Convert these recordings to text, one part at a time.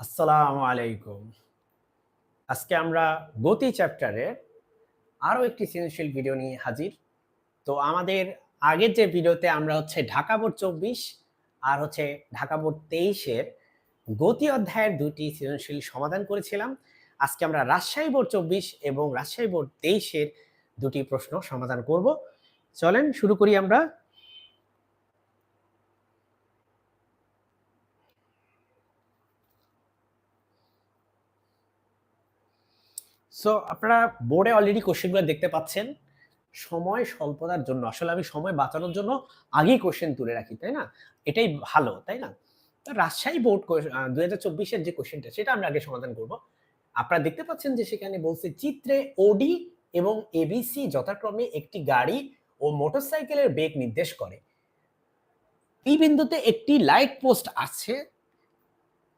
আসসালামু আলাইকুম। আজকে আমরা গতি চ্যাপ্টারের আরও একটি সৃজনশীল ভিডিও নিয়ে হাজির। তো আমাদের আগের যে ভিডিওতে আমরা হচ্ছে ঢাকা বোর্ড চব্বিশ আর হচ্ছে ঢাকা বোর্ড তেইশের গতি অধ্যায়ের দুটি সৃজনশীল সমাধান করেছিলাম। আজকে আমরা রাজশাহী বোর্ড চব্বিশ এবং রাজশাহী বোর্ড তেইশের দুটি প্রশ্ন সমাধান করব। চলেন শুরু করি আমরা। সো আপনারা বোর্ডে অলরেডি কোশ্চেনগুলো দেখতে পাচ্ছেন। সময় স্বল্পতার জন্য, আসলে আমি সময় বাঁচানোর জন্য আগেই কোশ্চেন তুলে রাখি, তাই না? এটাই ভালো, তাই না? রাজশাহী বোর্ড দুই হাজার চব্বিশের যে কোশ্চেনটা সেটা আমরা আগে সমাধান করব। আপনারা দেখতে পাচ্ছেন যে সেখানে বলছে, চিত্রে ওডি এবং এবিসি যথাক্রমে একটি গাড়ি ও মোটরসাইকেলের বেগ নির্দেশ করে। এই বিন্দুতে একটি লাইট পোস্ট আছে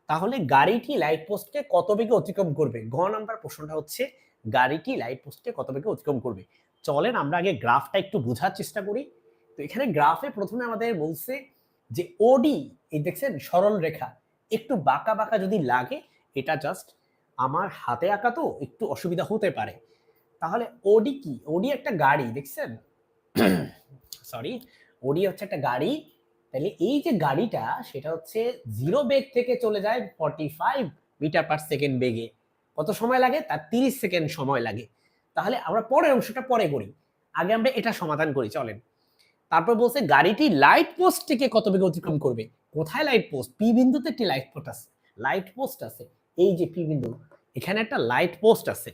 তাহলে গাড়িটি লাইট পোস্টকে কত বেগে অতিক্রম করবে? গ নাম্বার প্রশ্নটা হচ্ছে, গাড়িটি লাইট পোস্টকে কত বেগে অতিক্রম করবে? চলেন আমরা আগে গ্রাফটা একটু বোঝার চেষ্টা করি। তো এখানে গ্রাফে প্রথমে আমাদের বলছে যে ওডি এই দেখছেন, সরল রেখা। একটু বাঁকা বাঁকা যদি লাগে, এটা জাস্ট আমার হাতে আঁকা তো, একটু অসুবিধা হতে পারে। তাহলে ওডি কি? ওডি একটা গাড়ি, দেখছেন? সরি ওডি হচ্ছে একটা গাড়ি তাহলে এই যে গাড়িটা, সেটা হচ্ছে জিরো বেগ থেকে চলে যায় forty five metre per second বেগে। কত সময় লাগে? তার তিরিশ সেকেন্ড সময় লাগে। তাহলে আমরা পরের অংশটা পরে করি। আগে আমরা এটা সমাধান করি, চলেন। তারপর বলছে, গাড়িটি লাইট পোস্ট থেকে কত বেগে অতিক্রম করবে? কোথায় লাইট পোস্ট পি বিন্দুতে একটি লাইট পোস্ট আছে। লাইট পোস্ট আছে। এই যে পি বিন্দু, এখানে একটা লাইট পোস্ট আছে।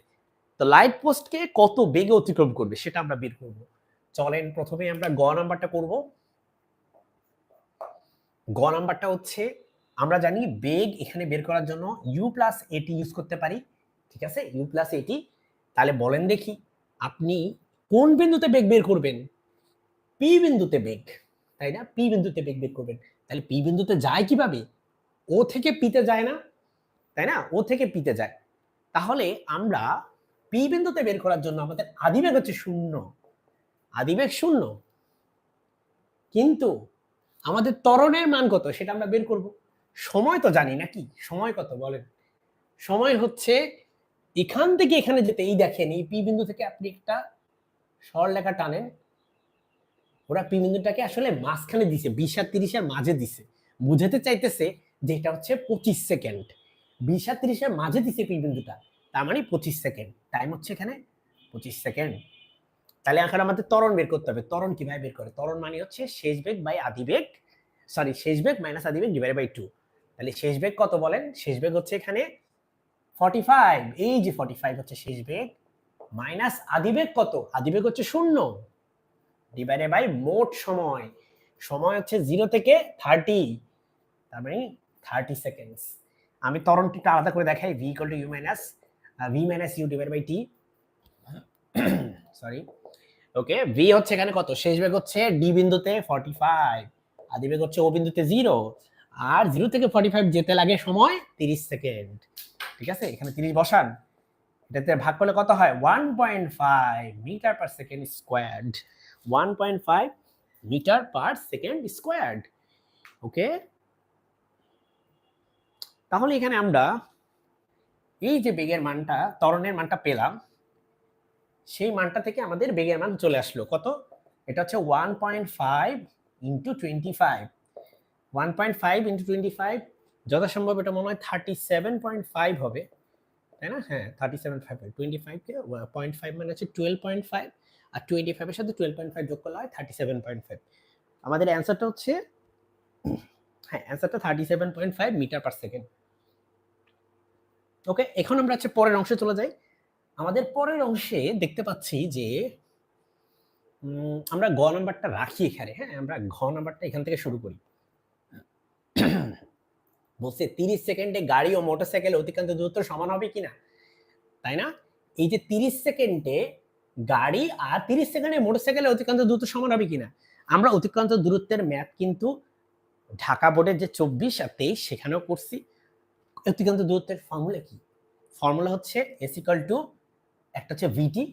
তো লাইট পোস্টকে কত বেগে অতিক্রম করবে, সেটা আমরা বের করব। চলেন প্রথমে আমরা গ নাম্বারটা করব। গ নাম্বারটা হচ্ছে, আমরা জানি বেগ এখানে বের করার জন্য ইউ প্লাস এটি ইউজ করতে পারি। ঠিক আছে? ইউ প্লাস এটি তাহলে বলেন দেখি, আপনি কোন বিন্দুতে বেগ বের করবেন? পি বিন্দুতে বেগ। তাই না? পি বিন্দুতে বেগ বের করবেন। তাহলে পি বিন্দুতে যায় কীভাবে? ও থেকে পিতে যায় না। তাই না? ও থেকে পিতে যায়। তাহলে আমরা পি বিন্দুতে বের করার জন্য আমাদের আদিবেগ হচ্ছে শূন্য। আদিবেগ শূন্য। কিন্তু আমাদের ত্বরণের মান কত সেটা আমরা বের করব। সময় তো জানি নাকি? সময় কত বলেন? সময় হচ্ছে এখান থেকে এখানে যেতে, এই দেখেন, এই পি বিন্দু থেকে আপনি একটা সরলরেখা টানেন। ওরা পি বিন্দুটাকে আসলে মাঝখানে দিছে, বিশ আর তিরিশের মাঝে দিছে। বুঝাতে চাইতেছে যে এটা হচ্ছে পঁচিশ সেকেন্ড। বিশ আর তিরিশের মাঝে দিছে পি বিন্দুটা, তার মানে পঁচিশ সেকেন্ড। টাইম হচ্ছে এখানে পঁচিশ সেকেন্ড। তাহলে এখন আমাদের ত্বরণ বের করতে হবে। ত্বরণ কীভাবে বের করে? ত্বরণ মানে হচ্ছে শেষ বেগ বাই আদি বেগ সরি শেষ বেগ মাইনাস আদি বেগ ডিভাইড বাই টু তাহলে শেষ বেগ কত বলেন? শেষ বেগ হচ্ছে এখানে ফর্টি ফাইভ এই যে ফর্টি ফাইভ হচ্ছে শেষ বেগ মাইনাস আদি বেগ কত? আদি বেগ হচ্ছে শূন্য। ডিভাইডেড বাই মোট সময়। সময় হচ্ছে জিরো থেকে থার্টি তার মানে থার্টি সেকেন্ডস আমি ত্বরণটিটা আলাদা করে দেখাই। V equal to U minus V minus U divide by T sorry okay V হচ্ছে এখানে কত? শেষ বেগ হচ্ছে ডি বিন্দুতে ফর্টি ফাইভ আদি বেগ হচ্ছে ও বিন্দুতে জিরো আর জিরো থেকে ফর্টি ফাইভ যেতে লাগে সময় তিরিশ সেকেন্ড। ঠিক আছে? এখানে তিরিশ বসান। এটাতে ভাগ করলে কত হয়? One point five metre per second squared. One point five metre per second squared. Okay তাহলে এখানে আমরা এই যে বেগের মানটা, ত্বরণের মানটা পেলাম। সেই মানটা থেকে আমাদের বেগের মান চলে আসলো। কত? এটা হচ্ছে one point five into twenty five one point five into twenty five যথাসম্ভব এটা মনে হয় থার্টি সেভেন পয়েন্ট ফাইভ হবে। তাই না? হ্যাঁ থার্টি সেভেন ফাইভ টোয়েন্টি ফাইভকে পয়েন্ট ফাইভ মানে হচ্ছে টুয়েলভ পয়েন্ট ফাইভ আর টোয়েন্টি ফাইভের সাথে টুয়েলভ পয়েন্ট ফাইভ যোগ করলে হয় থার্টি সেভেন পয়েন্ট ফাইভ আমাদের অ্যান্সারটা হচ্ছে হ্যাঁ অ্যান্সারটা thirty seven point five metre per second okay এখন আমরা হচ্ছে পরের অংশে চলে যাই। আমাদের পরের অংশে দেখতে পাচ্ছি যে আমরা গ নাম্বারটা রাখি এখানে হ্যাঁ? আমরা ঘ নাম্বারটা এখান থেকে শুরু করি। বলছে, তিরিশ সেকেন্ডে গাড়ি ও মোটরসাইকেল অতিক্রান্ত দূরত্ব সমান হবে কিনা? তাই না? এই যে তিরিশ সেকেন্ডে গাড়ি আর তিরিশ সেকেন্ডে মোটরসাইকেলে অতিক্রান্ত দূরত্ব সমান হবে কিনা? আমরা অতিক্রান্ত দূরত্বের ম্যাপ কিন্তু ঢাকা বোর্ডের যে চব্বিশ আর তেইশ, সেখানেও করছি। অতিক্রান্ত দূরত্বের ফর্মুলা কি? ফর্মুলা হচ্ছে এসিকাল টু একটা হচ্ছে ভিটি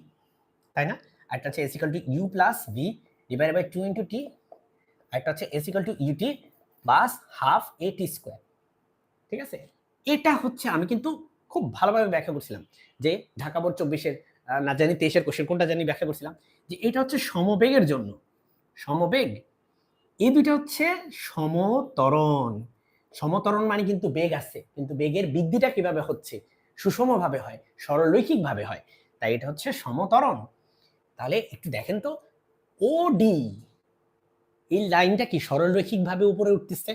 তাই না? একটা হচ্ছে S equal to U plus V divide by two into T একটা হচ্ছে S equal to U T plus half A T square ঠিক আছে? এটা হচ্ছে আমি কিন্তু খুব ভালোভাবে ব্যাখ্যা করছিলাম যে ঢাকা বোর্ড চব্বিশের না জানি তেইশের কোশ্চেন কোনটা জানি ব্যাখ্যা করছিলাম যে এটা হচ্ছে সমবেগের জন্য। সমবেগ, এই দুইটা হচ্ছে সমতরণ। সমতরণ মানে কিন্তু বেগ আছে, কিন্তু বেগের বৃদ্ধিটা কীভাবে হচ্ছে? সুষমভাবে হয়, সরলরৈখিকভাবে হয়। তাই এটা হচ্ছে সমতরণ। তাহলে একটু দেখেন তো ও ডি এই লাইনটা কি সরলরৈখিকভাবে উপরে উঠতেছে?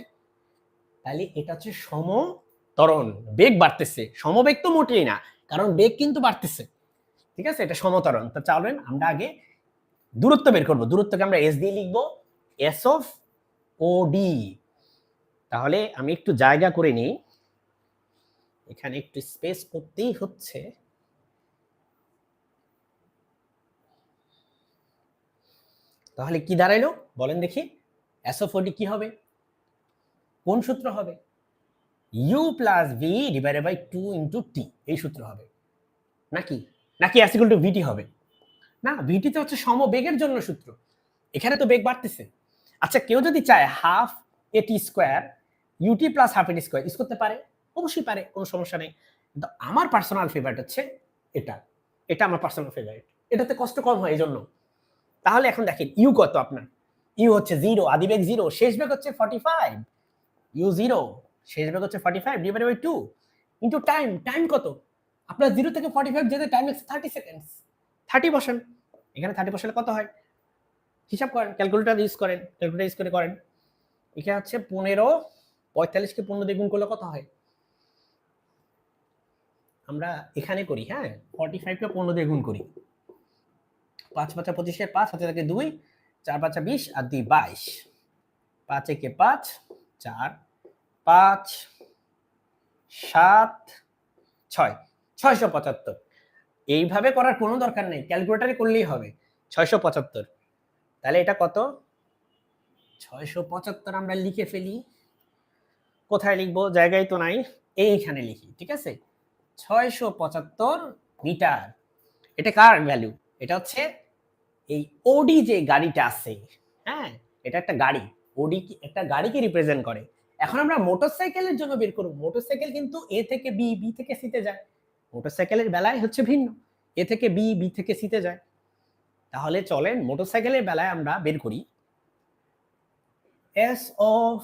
তাহলে এটা হচ্ছে সমতরণ, বেগ বাড়তেছে। সমবেগ তো মোটেই না, কারণ বেগ কিন্তু বাড়তেছে। ঠিক আছে? এটা সমতরণ। তো চলেন আমরা আগে দূরত্ব বের করব। দূরত্বকে আমরা এস দিয়ে লিখব। এস অফ ও ডি তাহলে আমি একটু জায়গা করে নিই। এখানে একটু স্পেস করতেই হচ্ছে। তাহলে কি দাঁড়াইলো? বলেন দেখি। অফ কি হবে? কোন সূত্র হবে? U plus V divided by two into T এই সূত্র হবে। নাকি? নাকি অ্যাসিকুল টু ভিটি হবে? না ভিটি তো হচ্ছে সমবেগের জন্য সূত্র। এখানে তো বেগ বাড়তেছে। আচ্ছা কেউ যদি চায় half A T square U T plus half A T square use করতে পারে? অবশ্যই পারে, কোনো সমস্যা নেই। কিন্তু আমার পার্সোনাল ফেভারিট হচ্ছে এটা। এটা আমার পার্সোনাল ফেভারিট এটাতে কষ্ট কম হয় এই জন্য তাহলে এখন দেখেন ইউ কত আপনার? ইউ হচ্ছে জিরো আদি বেগ জিরো শেষ বেগ হচ্ছে ফর্টি ফাইভ ইউ জিরো শেষ বেগ হচ্ছে forty five divide by two into time time কত? আপনার জিরো থেকে ফর্টি ফাইভ যেতে টাইম লাগছে থার্টি সেকেন্ডস থার্টি বসান। এখানে থার্টি বসালে কত হয়? হিসাব করেন ক্যালকুলেটার ইউজ করেন ক্যালকুলেটার ইউজ করে করেন। এখানে হচ্ছে পনেরো পঁয়তাল্লিশকে পনেরো দিয়ে গুণ করলে কত হয়? আমরা এখানে করি হ্যাঁ? ফর্টি ফাইভকে পনেরো দিয়ে গুণ করি। পাঁচ পাঁচা পঁচিশে পাঁচ হাতে থাকে দুই, চার পাঁচা বিশ, আর দুই বাইশ। পাঁচ একে পাঁচ? চার, পাঁচ, সাত, ছয়। ছয়শো পঁচাত্তর। এইভাবে করার কোনো দরকার নেই। ক্যালকুলেটারে করলেই হবে। ছয়শো পঁচাত্তর। তাহলে এটা কত? ছয়শো পঁচাত্তর আমরা লিখে ফেলি। কোথায় লিখব? জায়গায় তো নাই। এইখানে লিখি, ঠিক আছে? ছয়শো পঁচাত্তর মিটার। এটা কার ভ্যালু? এটা হচ্ছে এই ওডি যে গাড়িটা আছে হ্যাঁ এটা একটা গাড়ি। ওডি একটা গাড়িকে রিপ্রেজেন্ট করে। এখন আমরা মোটরসাইকেলের জন্য বের করব। মোটরসাইকেল কিন্তু এ থেকে বি বি থেকে সিতে যায়। মোটরসাইকেলের বেলায় হচ্ছে ভিন্ন। এ থেকে বি বি থেকে সিতে যায়। তাহলে চলেন মোটরসাইকেলের বেলায় আমরা বের করি। S of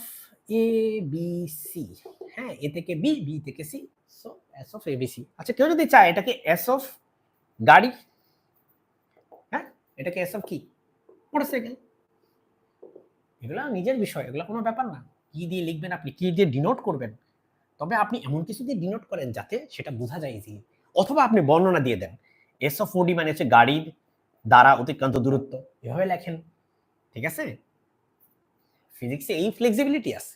A B C হ্যাঁ এ থেকে বি বি থেকে C so S of A B C আচ্ছা কেউ যদি চায় এটাকে এস অফ গাড়ি এটাকে অফ কি? মোটরসাইকেল এগুলো নিজের বিষয়, এগুলো কোনো ব্যাপার না। কি দিয়ে লিখবেন আপনি? কি দিয়ে ডিনোট করবেন? তবে আপনি এমন কিছু দিয়ে ডিনোট করেন যাতে সেটা বোঝা যায় ইজিলি অথবা আপনি বর্ণনা দিয়ে দেন। এস অফ ওডি মানে হচ্ছে গাড়ির দ্বারা অতিক্রান্ত দূরত্ব। এভাবে লেখেন। ঠিক আছে? ফিজিক্সে এই ফ্লেক্সিবিলিটি আছে।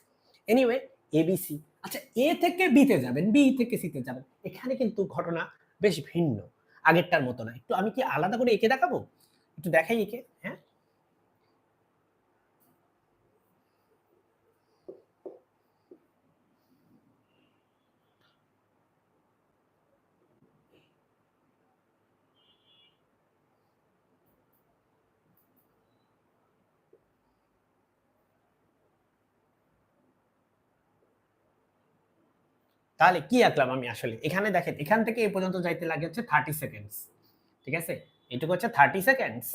এনিওয়ে এবিসি আচ্ছা এ থেকে বিতে যাবেন বি থেকে সিতে যাবেন। এখানে কিন্তু ঘটনা বেশ ভিন্ন। আগেরটার মতো না। একটু আমি কি আলাদা করে একে দেখাবো? একটু দেখাই একে হ্যাঁ? তাহলে কি আঁকলাম আমি আসলে? এখানে দেখেন, এখান থেকে এই পর্যন্ত যাইতে লাগে হচ্ছে থার্টি সেকেন্ডস ঠিক আছে? এটুকু হচ্ছে থার্টি সেকেন্ডস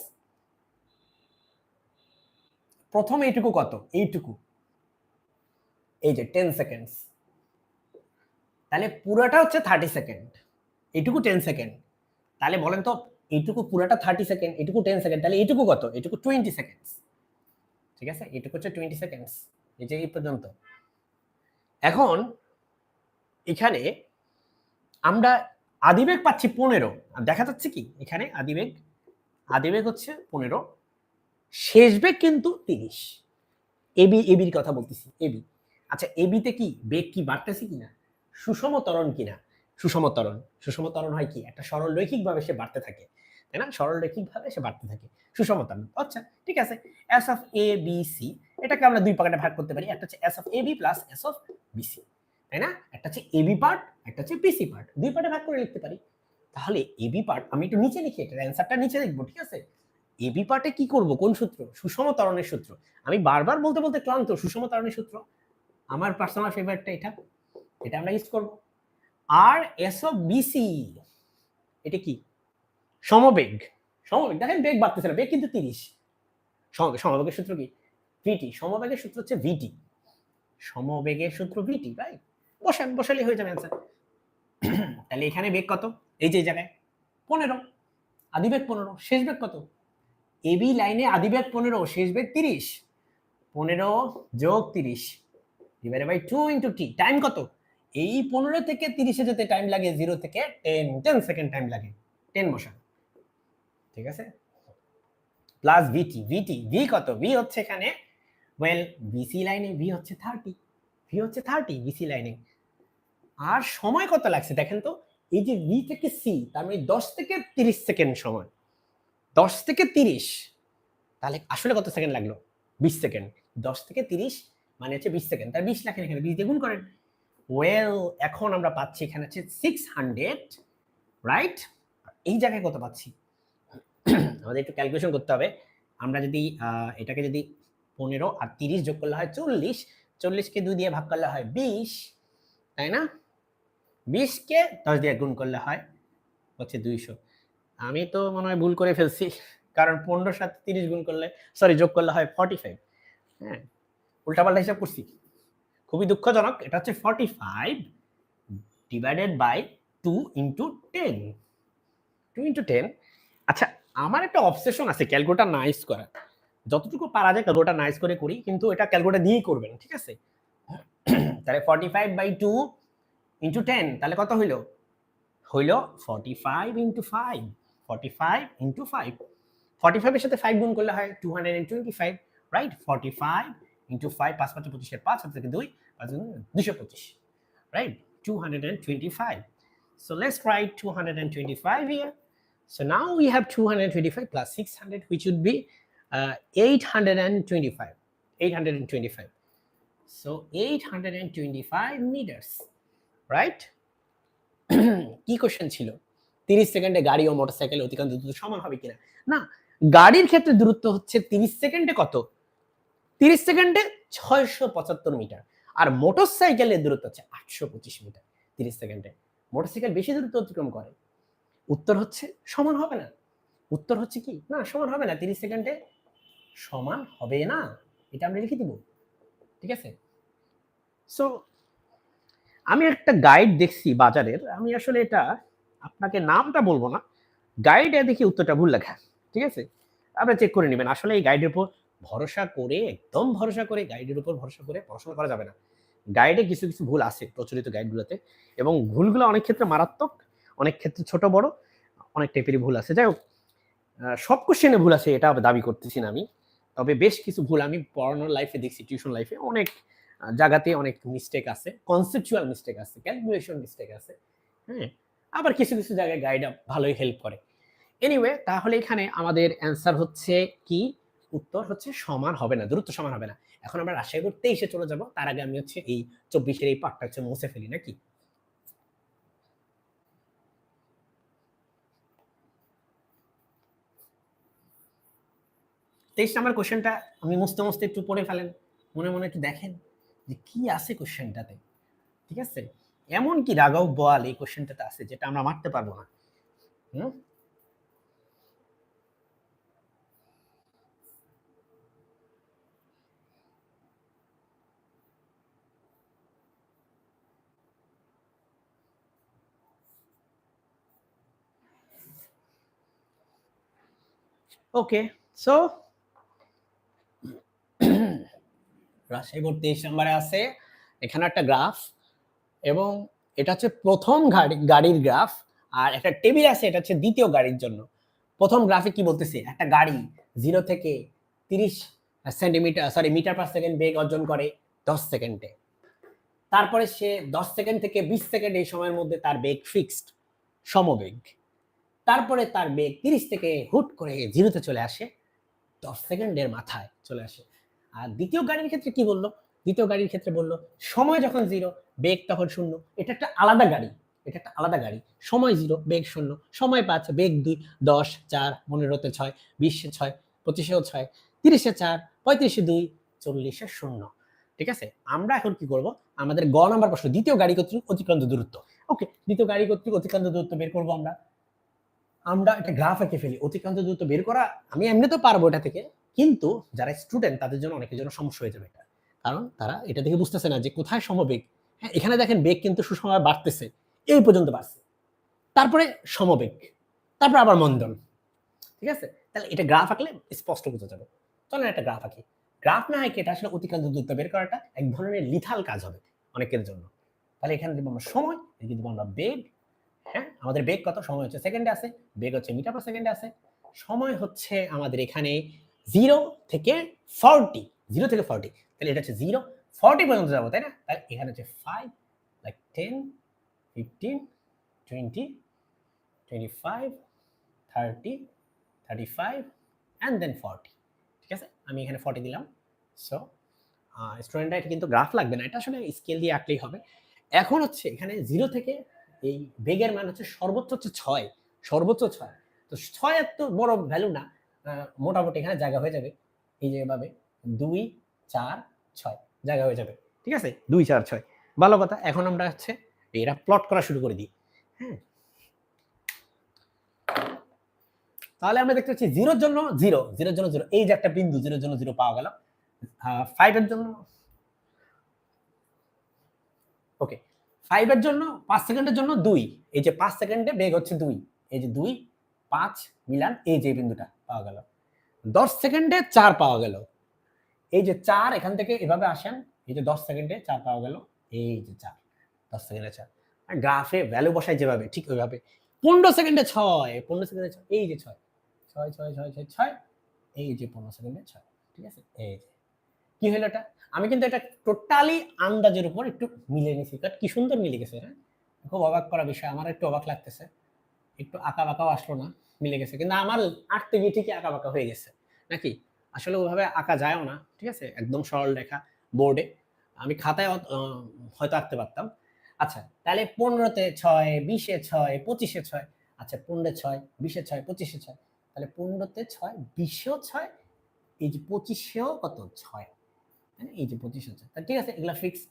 প্রথম এইটুকু কত? এইটুকু। এই যে টেন সেকেন্ডস তাহলে পুরোটা হচ্ছে থার্টি সেকেন্ড এটুকু টেন সেকেন্ড তাহলে বলেন তো, এইটুকু পুরোটা থার্টি সেকেন্ড এটুকু টেন সেকেন্ড তাহলে এইটুকু কত? এটুকু টোয়েন্টি সেকেন্ডস ঠিক আছে? এটুকু হচ্ছে টোয়েন্টি সেকেন্ডস এই যে এই পর্যন্ত। এখন, এখানে আমরা আদিবেগ পাচ্ছি পনেরো। দেখা যাচ্ছে কি? এখানে আদিবেগ আদিবেগ হচ্ছে পনেরো। শেষ বেগ কিন্তু তিরিশ। এবি এবির কথা বলতেছি এবি আচ্ছা এবিতে কি বেগ কি বাড়তেছে কিনা? সুষম তরণ কিনা? সুষম ত্বরণ। সুষম ত্বরণ হয় কি? একটা সরল রৈখিকভাবে সে বাড়তে থাকে। তাই না? সরল রৈখিকভাবে সে বাড়তে থাকে। সুষম ত্বরণ। আচ্ছা ঠিক আছে। S of A B C এটাকে আমরা দুই পাকেটে ভাগ করতে পারি। একটা হচ্ছে S of A B plus S of B C তাই না? একটা হচ্ছে এবি পার্ট একটা হচ্ছে পিসি পার্ট দুই পার্টে ভাগ করে লিখতে পারি। তাহলে এবি পার্ট আমি একটু নিচে লিখি এটার অ্যান্সারটা নিচে লিখব, ঠিক আছে? এবি পার্টে কি করব? কোন সূত্র? সুষম ত্বরণের সূত্র। আমি বারবার বলতে বলতে ক্লান্ত, সুষম ত্বরণের সূত্র। আমার পার্সোনাল ফেভারিটটা এটা। এটা আমরা ইউজ করব। আর এস ও বিসি এটা কি? সমবেগ। সমবেগ, দেখেন বেগ বাড়তেছে না, বেগ কিন্তু তিরিশ। সমবেগের সূত্র কি? ভিটি সমবেগের সূত্র হচ্ছে ভিটি সমবেগের সূত্র ভিটি রাইট বসান বসালে হয়ে যাবে অ্যান্সার তাহলে এখানে বেগ কত? এই যে জায়গায়। পনেরো। আদিবেগ পনেরো। শেষ বেগ কত? এবি লাইনে আদিবেগ পনেরো, শেষ বেগ তিরিশ। পনেরো যোগ তিরিশ divided by two into T time কত? এই পনেরো থেকে তিরিশে যেতে টাইম লাগে জিরো থেকে টেন টেন সেকেন্ড টাইম লাগে। টেন বসান। ঠিক আছে? প্লাস ভিটি ভিটি ভি কত? ভি হচ্ছে এখানে ওয়েল বিসি লাইনে ভি হচ্ছে থার্টি ভি হচ্ছে থার্টি বিসি লাইনে আর সময় কত লাগছে? দেখেন তো, এই যে ভি থেকে সি, তার মানে দশ থেকে তিরিশ সেকেন্ড সময় দশ থেকে তিরিশ, তাহলে আসলে কত সেকেন্ড লাগল? বিশ সেকেন্ড। দশ থেকে তিরিশ মানে হচ্ছে বিশ সেকেন্ড। তার বিশ লাখের এখানে, বিশ দিয়ে গুণ করেন। ওয়েল এখন আমরা পাচ্ছি এখানে হচ্ছে সিক্স হান্ড্রেড রাইট এই জায়গায় কত পাচ্ছি? আমাদের একটু ক্যালকুলেশন করতে হবে। আমরা যদি এটাকে যদি পনেরো আর তিরিশ যোগ করলে হয় চল্লিশ। চল্লিশকে দুই দিয়ে ভাগ করলে হয় বিশ, তাই না? বিশকে দশ দিয়ে গুণ করলে হয় হচ্ছে দুইশো। আমি তো মনে হয় ভুল করে ফেলছি, কারণ পনেরোর সাথে তিরিশ গুণ করলে সরি যোগ করলে হয় ফর্টি ফাইভ হ্যাঁ উল্টাপাল্টা হিসাব করছি। খুবই দুঃখজনক, এটা হচ্ছে forty five divided by two into ten two into ten আচ্ছা আমার একটা অবসেশন আছে ক্যালকুলেটার নাইস করা যতটুকু পারা যায় ক্যালকুলেটার নাইস করে করি, কিন্তু এটা ক্যালকুলেটার দিয়েই করবেন, ঠিক আছে? তাহলে forty five by two into ten তাহলে কত হইল হইল forty five into five forty five into five forty ফাইভের সাথে ফাইভ গুণ করলে হয় two hundred and twenty five right forty five into five পাঁচ পাঁচ পঁচিশের পাঁচ হাত থেকে দুই পাঁচ দুশো পঁচিশ right two hundred and twenty five so less right two hundred and twenty five yeah so now eve two hundred twenty five class six hundred let's write 225 here. So now we have 225 plus 600, which would be uh, 825. 825. So 825 meters, right? কি question ছিল? তিরিশ সেকেন্ডে গাড়ি ও motorcycle অতিক্রান্ত দূরত্ব সমান হবে কিনা? না, গাড়ির ক্ষেত্রে দূরত্ব হচ্ছে তিরিশ সেকেন্ডে কত? তিরিশ সেকেন্ডে ছয়শো পঁচাত্তর মিটার, আর মোটরসাইকেলের দূরত্ব হচ্ছে আটশো পঁচিশ মিটার, তিরিশ সেকেন্ডে মোটরসাইকেল বেশি দূরত্ব অতিক্রম করে। উত্তর হচ্ছে সমান হবে না। উত্তর হচ্ছে কি? না, সমান হবে না, তিরিশ সেকেন্ডে সমান হবে না। এটা আমরা লিখে দিব। ঠিক আছে? সো আমি একটা গাইড দেখছি বাজারের, আমি আসলে এটা আপনাকে নামটা বলব না। গাইডে দেখি উত্তরটা ভুল লেখা, ঠিক আছে? আপনারা চেক করে নেবেন। আসলে এই গাইডের উপর ভরসা করে, একদম ভরসা করে গাইডের উপর ভরসা করে পড়াশোনা করা যাবে না। গাইডে কিছু কিছু ভুল আছে প্রচলিত গাইডগুলোতে এবং ভুলগুলো অনেক ক্ষেত্রে মারাত্মক, অনেক ক্ষেত্রে ছোট বড়, অনেক টাইপেরই ভুল আছে। যাই হোক সব কোশ্চেনে ভুল আছে, এটা দাবি করতেছি না আমি। তবে বেশ কিছু ভুল আমি পড়ানোর লাইফে দেখছি টিউশন লাইফে অনেক জায়গাতে অনেক মিস্টেক আছে কনসেপচুয়াল মিস্টেক আছে ক্যালকুলেশন মিস্টেক আছে হ্যাঁ? আবার কিছু কিছু জায়গায় গাইড ভালোই হেল্প করে। এনিওয়ে তাহলে এখানে আমাদের অ্যান্সার হচ্ছে কি? উত্তর হচ্ছে সমান হবে না, দূরত্ব সমান হবে না। এখন আমরা রাজশাহী করতে এসে চলে যাব, তার আগে আমি হচ্ছে এই চব্বিশের এই পার্টটা হচ্ছে মুছে ফেলি, নাকি? তেইশ নাম্বার কোশ্চেনটা আমি মুছতে মুছতে একটু পড়ে ফেলেন, মনে মনে একটু দেখেন। যে কি আছে কোশ্চেনটাতে ঠিক আছে? এমন কি রাগাও বল এই কোশ্চেনটাতে আছে যেটা আমরা মারতে পারব না। হুম? ওকে সো রাজশাহী তেইশ নম্বরে আছে। এখানে একটা গ্রাফ এবং এটা হচ্ছে প্রথম গাড়ি, গাড়ির গ্রাফ আর একটা টেবিল আছে, এটা হচ্ছে দ্বিতীয় গাড়ির জন্য। প্রথম গ্রাফে কি বলতেছে? একটা গাড়ি জিরো থেকে তিরিশ centimetre sorry metre per second বেগ অর্জন করে দশ সেকেন্ডে। তারপরে সে দশ সেকেন্ড থেকে বিশ সেকেন্ড এই সময়ের মধ্যে তার বেগ ফিক্সড সমবেগ। তারপরে তার বেগ তিরিশ থেকে হুট করে জিরোতে চলে আসে, দশ সেকেন্ডের মাথায় চলে আসে। আর দ্বিতীয় গাড়ির ক্ষেত্রে কি বলল? দ্বিতীয় গাড়ির ক্ষেত্রে বলল, সময় যখন জিরো বেগ তখন শূন্য। এটা একটা আলাদা গাড়ি। এটা একটা আলাদা গাড়ি। সময় জিরো বেগ শূন্য। সময় পাঁচ, বেগ দুই, দশ, চার, পনেরোতে ছয়, বিশে ছয়, পঁচিশেও ছয়, তিরিশে চার, পঁয়ত্রিশে দুই, চল্লিশে শূন্য। ঠিক আছে? আমরা এখন কি করব? আমাদের গ নাম্বার প্রশ্ন, দ্বিতীয় গাড়ি কর্তৃক অতিক্রান্ত দূরত্ব। ওকে, দ্বিতীয় গাড়ি কর্তৃক অতিক্রান্ত দূরত্ব বের করব আমরা। আমরা একটা গ্রাফ এঁকে ফেলি। অতিক্রান্ত দূরত্ব বের করা, আমি এমনি তো পারব এটা থেকে। কিন্তু যারা স্টুডেন্ট তাদের জন্য অনেকের জন্য সমস্যা হয়ে যাবে এটা। কারণ তারা এটা থেকে বুঝতেছে না যে কোথায় সমবেগ। হ্যাঁ এখানে দেখেন বেগ কিন্তু সুসময় বাড়তেছে, এই পর্যন্ত বাড়ছে। তারপরে সমবেগ, তারপরে আবার মন্দন, ঠিক আছে? তাহলে এটা গ্রাফ আঁকলে স্পষ্ট বোঝা যাবে। চলেন একটা গ্রাফ আঁকি। গ্রাফ না আঁকে, এটা আসলে অতিক্রান্ত দূরত্ব বের করাটা এক ধরনের লিথাল কাজ হবে অনেকের জন্য। তাহলে এখানে দিব আমরা সময়, এদিকে দিব আমরা বেগ। হ্যাঁ আমাদের বেগ কত? সময় হচ্ছে সেকেন্ডে আছে, বেগ হচ্ছে মিটার পার সেকেন্ডে আছে। সময় হচ্ছে আমাদের এখানে জিরো থেকে ফর্টি জিরো থেকে ফর্টি তাহলে এটা হচ্ছে জিরো ফর্টি পর্যন্ত যাব, তাই না? তাহলে এখানে হচ্ছে five like ten fifteen twenty twenty five thirty thirty five and then forty ঠিক আছে? আমি এখানে ফর্টি দিলাম। সো স্টুডেন্টরা এটা কিন্তু গ্রাফ লাগবে না, এটা আসলে স্কেল দিয়ে আঁকলেই হবে। এখন হচ্ছে এখানে জিরো থেকে এই বেগের মান হচ্ছে সর্বোচ্চ হচ্ছে ছয়, সর্বোচ্চ ছয়। তো ছয় এত বড় ভ্যালু না মোটামুটি এখানে জায়গা হয়ে যাবে। এই যে এভাবে দুই, চার, ছয়, জায়গা হয়ে যাবে। ঠিক আছে? দুই, চার, ছয়। ভালো কথা। এখন আমরা হচ্ছে এরা প্লট করা শুরু করে দিই। হ্যাঁ? তাহলে আমরা দেখতে পাচ্ছি জিরোর জন্য জিরো, জিরোর জন্য জিরো। এই যে একটা বিন্দু, জিরোর জন্য জিরো পাওয়া গেল। ফাইভের জন্য ওকে ফাইভের জন্য, পাঁচ সেকেন্ডের জন্য দুই। এই যে পাঁচ সেকেন্ডে বেগ হচ্ছে দুই। এই যে দুই পাঁচ মিলান এই যে বিন্দুটা পাওয়া গেল। দশ সেকেন্ডে চার পাওয়া গেল। এই যে চার এখান থেকে এভাবে আসেন, এই যে দশ সেকেন্ডে চার পাওয়া গেল, এই যে চার, দশ সেকেন্ডে চার। গ্রাফে ভ্যালু বসায় যেভাবে, ঠিক ওইভাবে। পনেরো সেকেন্ডে ছয়, পনেরো সেকেন্ডে ছয়, এই যে ছয়। ছয় ছয় ছয় ছয় ছয়, এই যে পনেরো সেকেন্ডে ছয়, ঠিক আছে? এই যে। কি হলো এটা? আমি কিন্তু এটা টোটালি আন্দাজের উপর একটু মিলে নিছি। কি সুন্দর মিলে গেছে হ্যাঁ? খুব অবাক করা বিষয়, আমার একটু অবাক লাগতেছে। একটু আঁকা বাঁকাও আসলো না, মিলে গেছে। কিন্তু আমার আঁকতে গিয়ে ঠিকই আঁকা বাঁকা হয়ে গেছে। নাকি? আসলে ওইভাবে আঁকা যায়ও না, ঠিক আছে? একদম সরল রেখা বোর্ডে। আমি খাতায় হয়তো আঁকতে পারতাম। আচ্ছা তাহলে পনেরোতে ছয়, বিশে ছয়, পঁচিশে ছয়। আচ্ছা পনেরো ছয়, বিশে ছয়, পঁচিশে ছয়। তাহলে পনেরোতে ছয়, বিশেও ছয়, এই যে পঁচিশেও কত? ছয়। এই যে পঁচিশ হচ্ছে তা ঠিক আছে, এগুলা ফিক্সড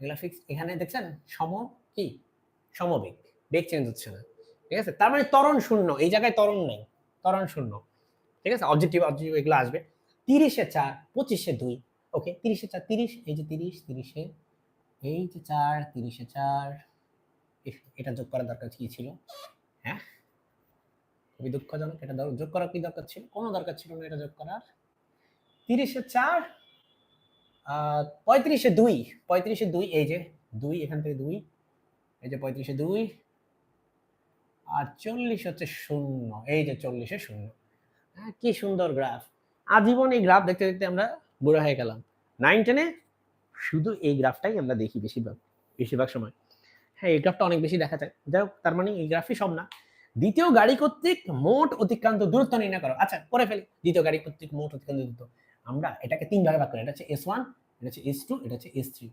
এগুলা ফিক্সড এখানে দেখছেন, সম কি? সমবেগ। বেগ চেঞ্জ হচ্ছে না। ঠিক আছে? তার মানে তরণ শূন্য, এই জায়গায় তরণ নেই তরণ শূন্য। ঠিক আছে? অবজেক্টিভ অবজেক্টিভ এগুলো আসবে। তিরিশে চার, পঁচিশে দুই ওকে তিরিশে চার, তিরিশ, এই যে তিরিশ, তিরিশে, এই যে চার, তিরিশে চার এটা যোগ করার দরকার কি ছিল? হ্যাঁ? খুবই দুঃখজনক, এটা যোগ করার কি দরকার ছিল? কোনো দরকার ছিল না এটা যোগ করার। তিরিশে চার পঁয়ত্রিশে দুই পঁয়ত্রিশে দুই, এই যে দুই, এখান থেকে দুই, এই যে পঁয়ত্রিশে দুই আর চল্লিশ হচ্ছে শূন্য। এই যে চল্লিশে শূন্য। হ্যাঁ কি সুন্দর গ্রাফ আজীবন এই গ্রাফ দেখতে দেখতে আমরা বুড়ো হয়ে গেলাম। নাইন টেনে শুধু এই গ্রাফটাই আমরা দেখি বেশিরভাগ বেশিরভাগ সময়। হ্যাঁ এই গ্রাফটা অনেক বেশি দেখা যায়। যাই হোক, তার মানে এই গ্রাফই সব না। দ্বিতীয় গাড়ি কর্তৃক মোট অতিক্রান্ত দূরত্ব নির্ণয় করো। আচ্ছা করে ফেলি। দ্বিতীয় গাড়ি কর্তৃক মোট অতিক্রান্ত দূরত্ব। আমরা এটাকে তিন ভাগে ভাগ করি। এটা হচ্ছে এস ওয়ান এটা হচ্ছে এস টু এটা হচ্ছে এস থ্রি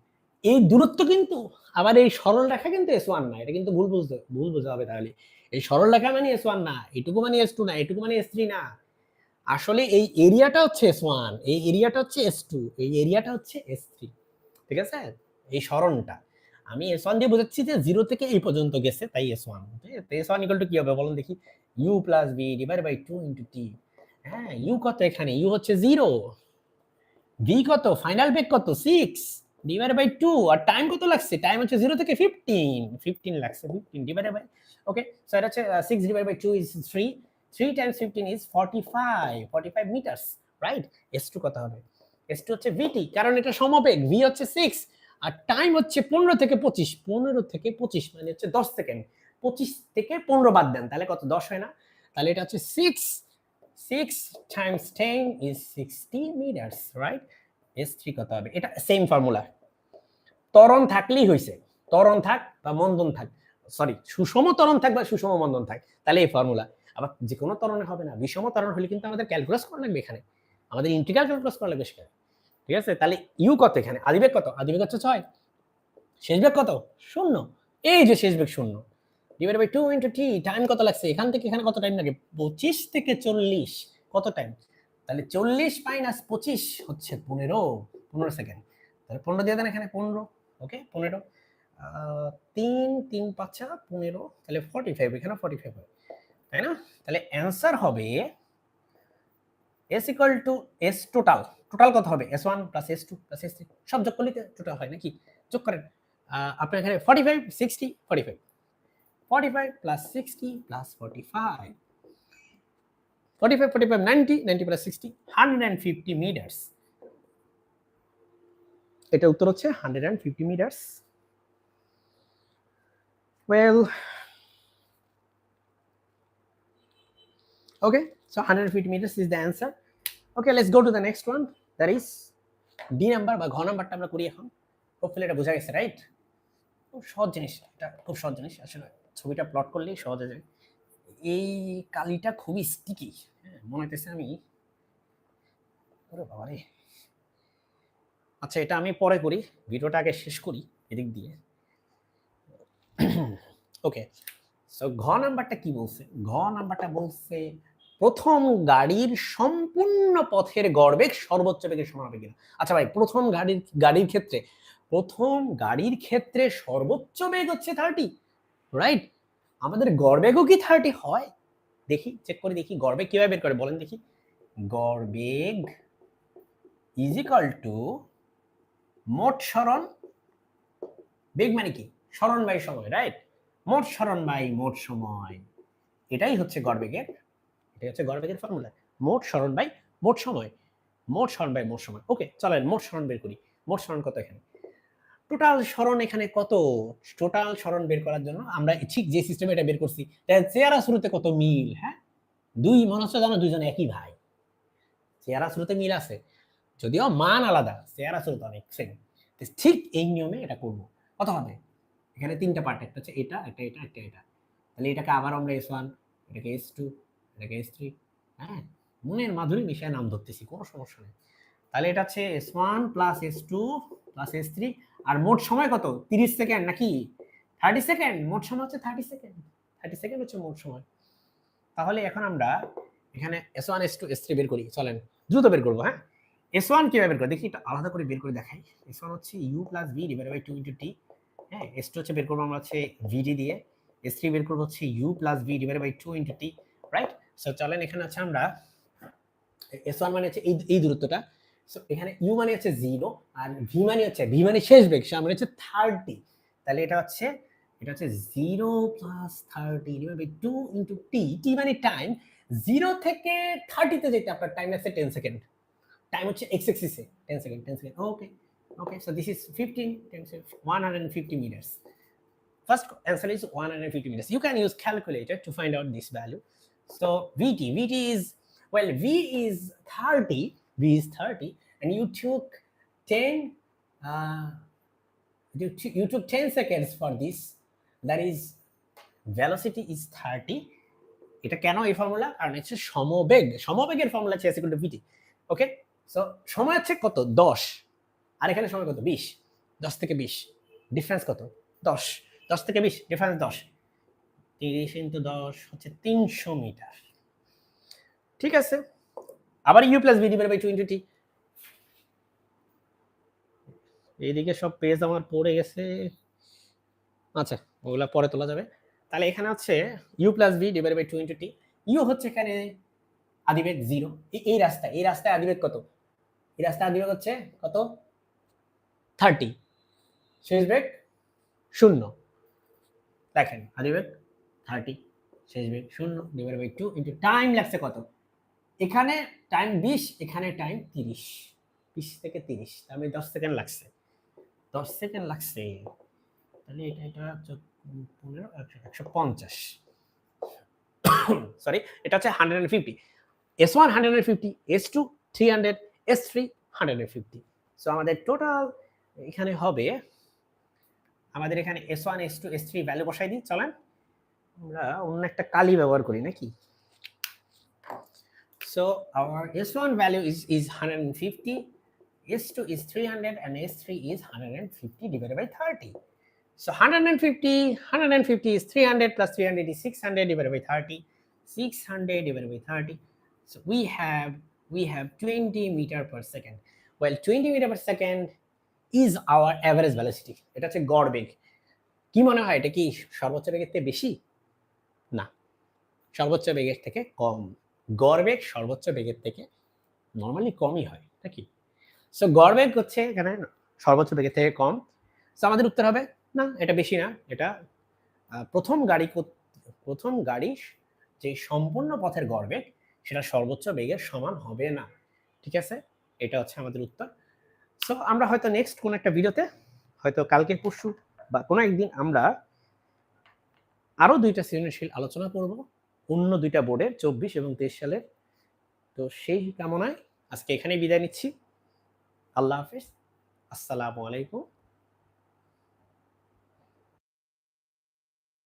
এই দূরত্ব কিন্তু, আবার এই সরল রেখা কিন্তু এস ওয়ান না, এটা কিন্তু ভুল বুঝতে, ভুল বোঝা হবে তাহলে। এই সরল রেখা মানে এস ওয়ান না, এটুকু মানে এস টু না, এটুকু মানে এস থ্রি না। আসলে এই এরিয়াটা হচ্ছে এস ওয়ান এই এরিয়াটা হচ্ছে এস টু এই এরিয়াটা হচ্ছে এস থ্রি ঠিক আছে? এই সরণটা। আমি এস ওয়ান দিয়ে বোঝাচ্ছি যে জিরো থেকে এই পর্যন্ত গেছে, তাই S one S one equal to কি হবে বলুন দেখি। U plus B divide by two into T হ্যাঁ ইউ কত এখানে? ইউ হচ্ছে জিরো ভি কত? ফাইনাল বেগ কত? সিক্স ডিভাইড বাই টু আর টাইম কত লাগছে? টাইম হচ্ছে জিরো থেকে ফিফটিন ফিফটিন লাগছে fifteen divide by okay so এটা হচ্ছে six divide by two is three three times fifteen is forty five forty five metres right S two কত হবে? এস টু হচ্ছে ভিটি কারণ এটা সমবেগ। ভি হচ্ছে সিক্স আর টাইম হচ্ছে পনেরো থেকে পঁচিশ। পনেরো থেকে পঁচিশ মানে হচ্ছে দশ সেকেন্ড। পঁচিশ থেকে পনেরো বাদ দেন, তাহলে কত? দশ হয় না। তাহলে এটা হচ্ছে six six times ten is sixty metres right S three কত হবে? এটা সেম ফর্মুলা ত্বরণ থাকলেই হয়েছে ত্বরণ থাক বা মন্দন থাক সরি সুষম ত্বরণ থাক বা সুষম মন্দন থাক, তাহলে এই ফর্মুলা আবার যে কোনো ত্বরণে হবে না, বিষম ত্বরণ হলে কিন্তু আমাদের ক্যালকুলাস করা লাগবে এখানে। আমাদের ইন্টিগ্রাল ক্যালকুলাস করা লাগবে সেখানে। ঠিক আছে? তাহলে ইউ কত এখানে? আদিবেগ কত? আদিবেগ হচ্ছে ছয়। শেষ বেগ কত? শূন্য। এই যে শেষ বেগ শূন্য divide by two into T time কত লাগছে? এখান থেকে এখানে কত টাইম লাগে? পঁচিশ থেকে চল্লিশ। কত টাইম তাহলে চল্লিশ মাইনাস পঁচিশ হচ্ছে পনেরো পনেরো সেকেন্ড তাহলে পনেরো দিয়ে দেন এখানে পনেরো। ওকে, পনেরো। তিন তিন পাঁচা, পনেরো, তাহলে ফর্টি ফাইভ এখানে ফর্টি ফাইভ হবে তাই না? তাহলে অ্যান্সার হবে S equal to S total total কত হবে? S one plus S two plus S three সব যোগ করলে টোটাল হয় নাকি? যোগ করেন। আপনার এখানে forty five sixty forty five forty five plus sixty plus forty five forty five forty five ninety ninety plus sixty hundred and fifty metres এটা উত্তর হচ্ছে hundred fifty metres. Well okay, so 150 meters is the answer. Okay, let's go to the next one, that is d number বা ঘ নাম্বারটা আমরা করি এখন। Hopefully এটা বোঝা গেছে রাইট খুব সহজ জিনিস, এটা খুব সহজ জিনিস। আসলে ছবিটা প্লট করলেই সহজ হয়ে যায়। এই কালিটা খুবই স্টিকি হ্যাঁ মনে হইতেছে আমি বাবা রে আচ্ছা এটা আমি পরে করি। ভিডিওটা আগে শেষ করি, এদিক দিয়ে। ওকে সো ঘ নাম্বারটা কি বলছে? ঘ নাম্বারটা বলছে, প্রথম গাড়ির সম্পূর্ণ পথের গড়বেগ সর্বোচ্চ বেগের সমান হবে কিনা। আচ্ছা ভাই, প্রথম গাড়ির গাড়ির ক্ষেত্রে, প্রথম গাড়ির ক্ষেত্রে সর্বোচ্চ বেগ হচ্ছে থার্টি রাইট আমাদের গড়বেগও কি থার্টি হয়? দেখি চেক করে দেখি, গড়বেগ কীভাবে বের করে, বলেন দেখি। গড়বেগ ইজ ইকাল টু মোট সরণ বেগ মানে কি? সরণ বাই সময় রাইট মোট সরণ বাই মোট সময়। এটাই হচ্ছে গড়বেগের এটাই হচ্ছে গড়বেগের ফর্মুলা মোট সরণ বাই মোট সময়। মোট সরণ বাই মোট সময়। ওকে চলেন মোট স্মরণ বের করি। মোট সরণ কত এখানে? টোটাল স্মরণ এখানে কত? টোটাল সরণ বের করার জন্য আমরা ঠিক যে সিস্টেমে এটা বের করছি চেয়ারা শুরুতে কত মিল হ্যাঁ? দুই মনে হচ্ছে জানো, দুইজন একই ভাই। চেয়ারা শুরুতে মিল আছে। যদিও মান আলাদা চেয়ারা শুরুতে অনেক সেম ঠিক এই নিয়মে এটা করব। কত হবে? এখানে তিনটা পার্ট একটা হচ্ছে এটা, একটা এটা একটা এটা। তাহলে এটাকে আবার আমরা এস ওয়ান এটাকে এস টু এটাকে এস থ্রি হ্যাঁ? মনের মাধুরী মিশায় নাম ধরতেছি, কোনো সমস্যা নেই। তাহলে এটা হচ্ছে S one plus S two plus S three আর মোট সময় কত? তিরিশ সেকেন্ড নাকি? থার্টি সেকেন্ড মোট সময় হচ্ছে থার্টি সেকেন্ড থার্টি সেকেন্ড হচ্ছে মোট সময়। তাহলে এখন আমরা এখানে S one S two S three বের করি, চলেন। দ্রুত বের করব হ্যাঁ? এস ওয়ান কীভাবে বের করি? দেখি এটা আলাদা করে বের করে দেখাই। এস ওয়ান হচ্ছে U plus V divide by two into T হ্যাঁ এস টু হচ্ছে বের করব আমরা হচ্ছে ভিডি দিয়ে। এস থ্রি বের করব হচ্ছে U plus V divide by two into T right so চলেন এখানে আছে আমরা এস ওয়ান মানে হচ্ছে এই এই দূরত্বটা। সো এখানে ইউ মানে হচ্ছে জিরো আর ভি মানে হচ্ছে ভি মানে শেষ বেগ, সে মানে হচ্ছে থার্টি তাহলে এটা হচ্ছে এটা হচ্ছে zero plus thirty divide by two into T T মানে টাইম জিরো থেকে থার্টিতে যেতে আপনার টাইম লাগছে টেন সেকেন্ড টাইম হচ্ছে x এক্সিসে ten second ten second okay Okay, so this is 15 times 150 meters. First answer is 150 meters. You can use calculator to find out this value. So VT, VT is, well, V is 30, V is 30, and you took 10, uh, you, t- you took 10 seconds for this. That is, velocity is 30. এটা কেন এই formula কারণ হচ্ছে সমবেগ সমবেগের formula হচ্ছে S equal to VT okay so সময় হচ্ছে কত? দশ। আর এখানে সময় কত? বিশ। দশ থেকে বিশ। ডিফারেন্স কত? দশ। দশ থেকে বিশ ডিফারেন্স দশ। তিরিশ ইন্টু দশ হচ্ছে তিনশো মিটার। ঠিক আছে? আবার U plus B divide by two into T এইদিকে সব পেজ আমার পড়ে গেছে। আচ্ছা ওগুলা পরে তোলা যাবে। তাহলে এখানে হচ্ছে U plus B divide by two into T U হচ্ছে এখানে আদিবেগ জিরো এই রাস্তায় এই রাস্তায় আদিবেগ কত? এই রাস্তায় আদিবেগ হচ্ছে কত? থার্টি। শেষ বেগ শূন্য। দেখেন আদি আদিবেগ থার্টি শেষ বেগ শূন্য divide by two into time লাগছে কত? এখানে টাইম বিশ এখানে টাইম তিরিশ। বিশ থেকে তিরিশ তার মানে দশ সেকেন্ড লাগছে। দশ সেকেন্ড লাগছে। তাহলে এটা এটা পনেরো একশো পঞ্চাশ। সরি এটা হচ্ছে hundred and fifty S one hundred and fifty S two three hundred S three hundred and fifty so আমাদের টোটাল এখানে হবে আমাদের এখানে S one S two S three value বসাই দিই চলেন আমরা অন্য একটা কালি ব্যবহার করি নাকি so our S one value is is hundred and fifty S two is three hundred and S three is hundred and fifty divided by thirty So 150, 150 is 300 plus 300 is 600 divided by 30. 600 divided by 30. So we have we have 20 meter per second. Well, 20 meter per second is our average velocity এটা হচ্ছে গড় বেগ। কি মনে হয়? এটা কি সর্বোচ্চ বেগের থেকে বেশি? না। সর্বোচ্চ বেগের থেকে কম। গড় সর্বোচ্চ বেগের থেকে নর্মালি কমই হয় নাকি সো গড় হচ্ছে এখানে সর্বোচ্চ বেগের থেকে কম। সো আমাদের উত্তর হবে না এটা বেশি না এটা প্রথম গাড়ি প্রথম গাড়ি যে সম্পূর্ণ পথের গড় সেটা সর্বোচ্চ বেগের সমান হবে না। ঠিক আছে? এটা হচ্ছে আমাদের উত্তর। সো আমরা হয়তো নেক্সট কোন একটা ভিডিওতে হয়তো কালকে পরশু বা কোনো একদিন আমরা আরও দুইটা সৃজনশীল আলোচনা করব, অন্য দুইটা বোর্ডের চব্বিশ এবং তেইশ সালের। তো সেই কামনায় আজকে এখানেই বিদায় নিচ্ছি। আল্লাহ হাফিজ। আসসালামু আলাইকুম।